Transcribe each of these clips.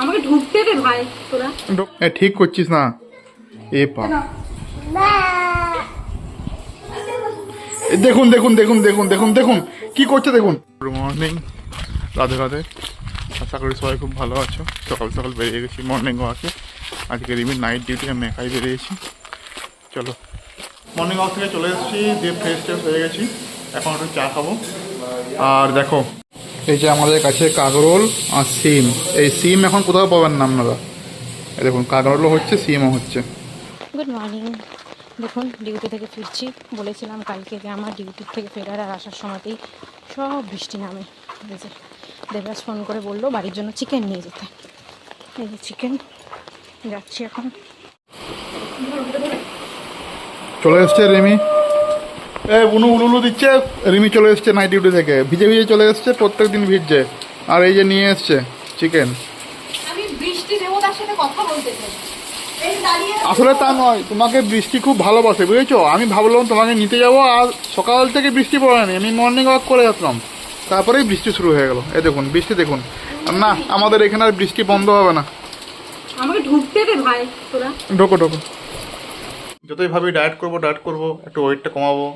আমাকে ঢুকতে দে ভাই তোরা। এ, ঠিক করছিস না। এ পা এ, দেখুন দেখুন দেখুন দেখুন দেখুন দেখুন। কি করছে দেখুন? Good morning Radhe Radhe. আশা করি সবাই খুব ভালো আছো। সকাল সকাল বেরিয়ে গেছি মর্নিং ওয়াকে আজকে রিমির নাইট ডিউটি আমি একাই বেরিয়েছি। চলো। মর্নিং ওয়াক থেকে চলে এসেছি দিয়ে ফ্রেশ ট্রেশ হয়ে গেছি। এখন একটু চা খাব। আর দেখো এই যে আমাদের কাছে কাগরোল আর সিম। এই সিম এখন কোথাও পাবেন না আপনারা। দেখুন কাগরোলও হচ্ছে সিমও হচ্ছে। গুড মর্নিং দেখুন ডিউটি থেকে ফিরছি। বলেছিলাম কালকে যে আমার ডিউটি থেকে ফেরার আর আসার সময়তেই সব বৃষ্টি নামে। এই যে দেবরাজ ফোন করে বলল বাড়ির জন্য চিকেন নিয়ে যেতে। এই যে চিকেন যাচ্ছি এখন। চলে এসছে রিমি। এ বুনু উলুলু দিচ্ছে রিমি চলে এসছে নাইট ডিউটি থেকে। ভিজে ভিজে চলে এসছে প্রত্যেক দিন ভিজছে। আর এই যে নিয়ে এসছে চিকেন আসলে তা নয় তোমাকে বৃষ্টি খুব ভালোবাসে বুঝেছ? আমি ভাবলাম তোমাকে নিতে যাব আর সকাল থেকে বৃষ্টি পড়েনি আমি মর্নিং ওয়াক করে আসলাম। তারপরেই বৃষ্টি শুরু হয়ে গেল। এই দেখুন বৃষ্টি দেখুন। না আমাদের এখানে আর বৃষ্টি বন্ধ হবে না। আমাকে ঢুকতে দে ভাই তোরা। ঢোকো ঢোকো। যতই ভাবি ডায়েট করব ডায়েট করব একটু ওয়েটটা কমাবো।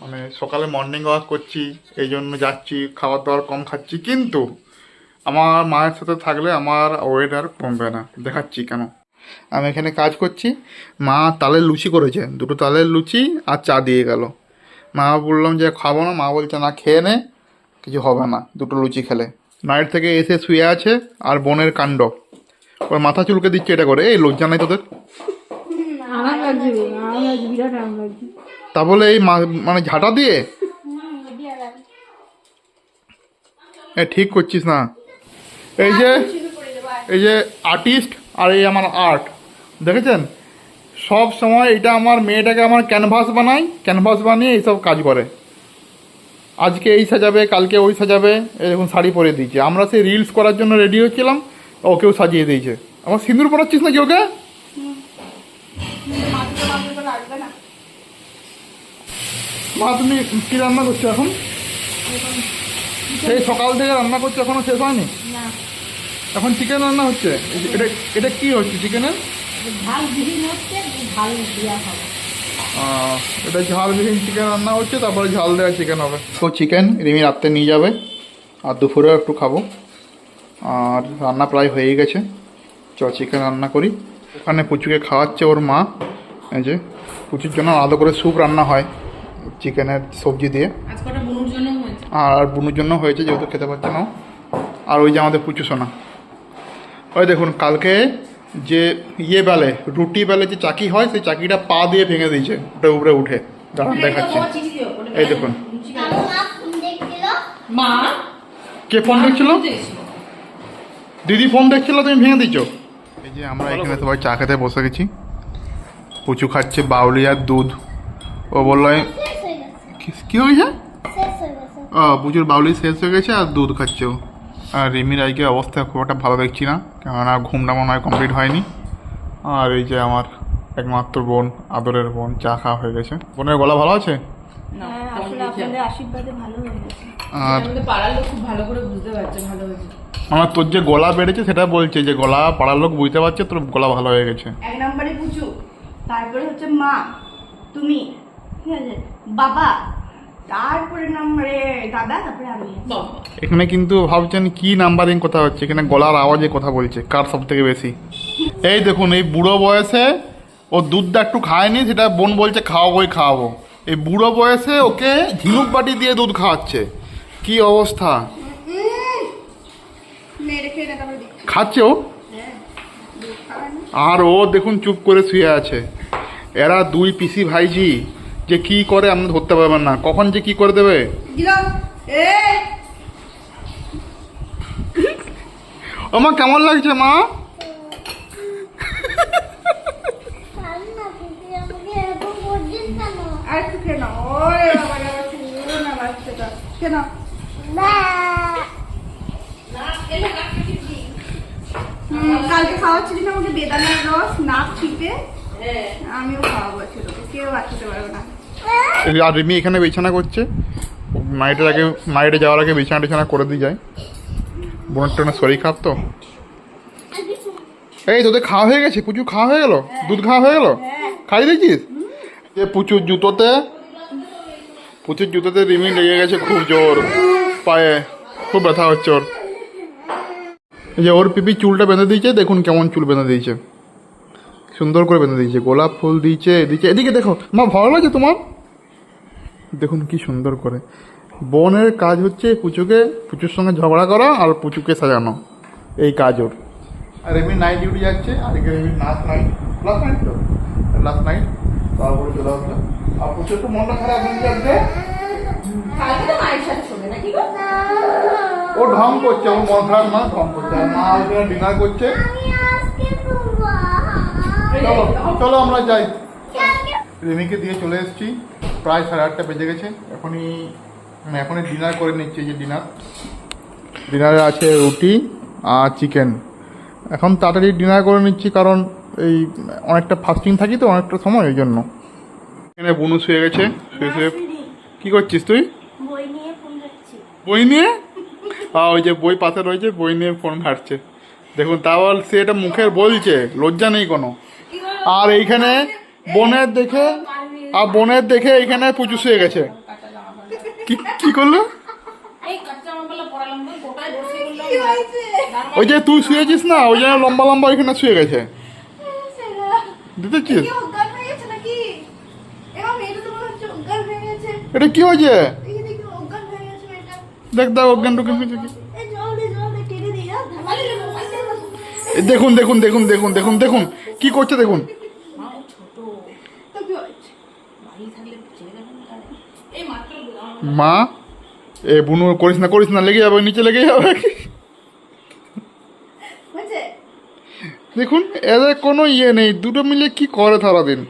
মানে সকালে মর্নিং ওয়াক করছি, এই জন্য যাচ্ছি খাবার দাবার কম খাচ্ছি, কিন্তু আমার মায়ের সাথে থাকলে আমার ওয়েট আর কমবে না। দেখাচ্ছি কেন। আমি এখানে কাজ করছি, মা তালের লুচি করেছে, দুটো তালের লুচি আর চা দিয়ে গেল। মা বললাম যে খাব না, মা বলছে না, খেয়ে নে, কিছু হবে না, দুটো লুচি খেলে। নাইট থেকে এসে শুয়ে আছে আর বোনের কাণ্ড। ওর মাথা চুলকে দিচ্ছে এটা করে, এই লজ্জা নাই তোদের? বিরাট আরাম লাগছে। তা বলে এই মানে ঝাঁটা দিয়ে? এ, ঠিক করছিস না। এই যে এই যে আর্টিস্ট আর এই আমার আর্ট দেখেছেন? সব সময় এটা আমার মেয়েটাকে আমার ক্যানভাস বানাই ক্যানভাস বানিয়ে এইসব কাজ করে। আজকে এই সাজাবে, কালকে ওই সাজাবে, এরকম শাড়ি পরে দিয়েছে। আমরা সেই রিলস করার জন্য রেডি হচ্ছিলাম ওকেও সাজিয়ে দিয়েছে। আমার সিঁদুর পরাচ্ছিস নাকি ওকে? মা তুমি কি রান্না করছ এখন? সেই সকাল থেকে রান্না করছ এখনও শেষ হয়নি? এখন চিকেন রান্না হচ্ছে? এটা এটা কি হচ্ছে চিকেনের এটা ঝালবিহীন চিকেন রান্না হচ্ছে তারপরে ঝাল দেওয়া চিকেন হবে। তো চিকেন রিমি রাত্রে নিয়ে যাবে আর দুপুরেও একটু খাব। আর রান্না প্রায় হয়েই গেছে। চ চিকেন রান্না করি। ওখানে পুচুকে খাওয়াচ্ছে ওর মা। এই যে পুচুর জন্য আলাদা করে স্যুপ রান্না হয়। চিকেনের সবজি দিয়ে। হয়েছে? আর বুনুর জন্য হয়েছে যেহেতু খেতে পারছে না আর ওই যে আমাদের পুচু সোনা। ওই দেখুন কালকে যে ইয়ে বেলে রুটি বেলে যে চাকি হয় সেই চাকিটা পা দিয়ে ভেঙে দিয়েছে ওটা উপরে উঠে। দাঁড়ান দেখাচ্ছি। এই দেখুন। মা কে ফোন দেখছিল? দিদি ফোন দেখছিল তুমি ভেঙে দিচ্ছ এই যে আমরা এখানে সবাই চা খেতে বসে গেছি। পুচু খাচ্ছে বাউলি আর দুধ। ও বলল আমি- কি- কি হয়েছে ও পুজোর বাউলি শেষ হয়ে গেছে আর দুধ খাচ্ছে আর রিমির আজকে অবস্থা খুব একটা ভালো দেখছি না কেননা ঘুমটা মনে হয় কমপ্লিট হয়নি। আর এই যে আমার একমাত্র বোন আদরের বোন চা খাওয়া হয়ে গেছে। বোনের গলা ভালো আছে? আসলে আপনাদের আশীর্বাদে ভালো হয়ে আর আমাদের পাড়ার লোক খুব ভালো করে বুঝতে পারছে ভালো হয়েছে। আমার তোর যে গলা বেড়েছে সেটা বলছে যে গলা পাড়ার লোক বুঝতে পারছে তোর গলা ভালো হয়ে গেছে। এক নম্বরে পুচু তারপরে হচ্ছে মা তুমি ঠিক আছে বাবা তারপরে নম্বরে দাদা তারপরে আমি। এখানে কিন্তু ভাবছেন কি নাম্বারিং কথা হচ্ছে এখানে গলার আওয়াজে কথা বলছে কার সব থেকে বেশি? এই দেখুন এই বুড়ো বয়সে ও দুধটা একটু খায়নি সেটা বোন বলছে খাওয়াবোই খাওয়াবো। এই বুড়ো বয়সে ওকে ঝিনুক বাটি দিয়ে দুধ খাওয়াচ্ছে। কি অবস্থা? খাচ্ছে ও? আর ও দেখুন চুপ করে শুয়ে আছে। এরা দুই পিসি ভাইজি যে কি করে আপনি ধরতে পারবেন না। কখন যে কি করে দেবে? আমার কেমন লাগছে মা? কালকে খাওয়াচ্ছিলি আমাকে বেদানার রস নাক চিপে আমিও খাওয়াবো ছেলেকে কেউ বাঁচাতে পারবে না। আর রিমি এখানে বিছানা করছে। নাইটের আগে নাইটে যাওয়ার আগে বিছানা টিছানা করে দিয়ে যায়। বোনের টোনের শরীর খারাপ তো? এই, তোদের খাওয়া হয়ে গেছে? পুচু খাওয়া হয়ে গেল? দুধ খাওয়া হয়ে গেল? খাই দিয়েছিস? যে পুচুর জুতোতে পুচুর জুতোতে রিমি লেগে গেছে খুব জোর। পায়ে খুব ব্যথা হচ্ছে ওর। যে ওর পিপি চুলটা বেঁধে দিয়েছে, দেখুন কেমন চুল বেঁধে দিয়েছে। সুন্দর করে বেঁধে দিয়েছে গোলাপ ফুল দিয়েছে এদিকে এদিকে দেখো মা ভালো লাগছে তোমার? দেখুন কি সুন্দর করে। বোনের কাজ হচ্ছে পুচুকে পুচুর সঙ্গে ঝগড়া করা আর পুচুকে সাজানো এই কাজ ওর। আর এমনি নাইট ডিউটি যাচ্ছে আর এমনি লাস্ট নাইট লাস্ট নাইট তো? লাস্ট নাইট তারপরে চলে আসবে আর পুচুর তো মনটা খারাপ হয়ে যাচ্ছে। ও ঢং করছে ওর মন খারাপ না ঢং করছে। আর মা ডিনার করছে। চলো চলো। আমরা যাই। রিমিকে দিয়ে চলে এসেছি। প্রায় সাড়ে আটটা বেজে গেছে। এখনই মানে এখনই ডিনার করে নিচ্ছি যে ডিনার ডিনারে আছে রুটি আর চিকেন এখন তাড়াতাড়ি ডিনার করে নিচ্ছি কারণ এই অনেকটা ফাস্টিং থাকি তো অনেকটা সময় ওই জন্য। এখানে বুনু শুয়ে গেছে। শুয়ে শুয়ে কী করছিস তুই? বই নিয়ে ফোন বই নিয়ে? আর ওই যে বই পাশে রয়েছে বই নিয়ে ফোন ঘাটছে। দেখুন তাও সে এটা মুখের বলছে। লজ্জা নেই কোনো। আর এইখানে বোনের দেখে আর বোনের দেখে এইখানে পুজো শুয়ে গেছে। কি কি করল? ওই যে তুই শুয়েছিস না? ওই জন্য লম্বা লম্বা ওইখানে শুয়ে গেছে। দিতেছিস? হয়ে মনে হয়ে এটা কি হয়েছে? দেখি দেখি অজ্ঞান হয়ে টজ্ঞান হয়েছে কি দেখুন দেখুন দেখুন দেখুন দেখুন দেখুন। কি করছে দেখুন তো কি হয়েছে এই মাত্র মা এ বুনু করিস না করিস না লেগে যাবে নিচে লেগে যাবে। দেখুন এদের কোনো ইয়ে নেই দুটো মিলে কি করে সারাদিন?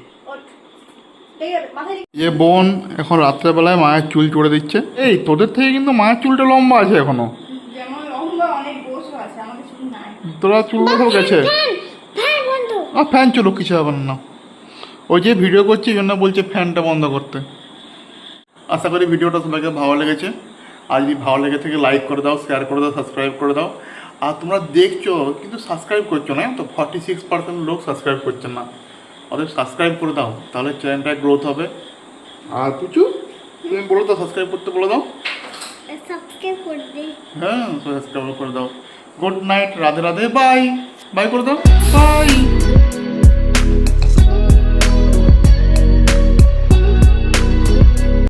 এ বোন এখন রাত্রেবেলায় মায়ের চুল চড়ে দিচ্ছে। এই তোদের থেকে কিন্তু মায়ের চুলটা লম্বা আছে এখনও। যেমন লম্বা অনেক বসে আছে আমাদের শুধু নাই। তোরা চুল কোথাও গেছে? আর ফ্যান চলুক কিছু হবে না। ওই যে ভিডিও করছি জন্য বলছে ফ্যানটা বন্ধ করতে। আশা করি ভিডিওটা তোমাকে ভালো লেগেছে। আর যদি ভালো লেগে থেকে লাইক করে দাও শেয়ার করে দাও সাবস্ক্রাইব করে দাও। আর তোমরা দেখছ কিন্তু সাবস্ক্রাইব করছ না তো ফর্টি সিক্স পার্সেন্ট লোক সাবস্ক্রাইব করছে না। অতএব সাবস্ক্রাইব করে দাও তাহলে চ্যানেলটা গ্রোথ হবে। আর কিছু তুমি বলো তো সাবস্ক্রাইব করতে বলে দাও। সাবস্ক্রাইব করে দিই হ্যাঁ সাবস্ক্রাইব করে দাও। Good night Radhe Radhe bye bye করে দাও। বাই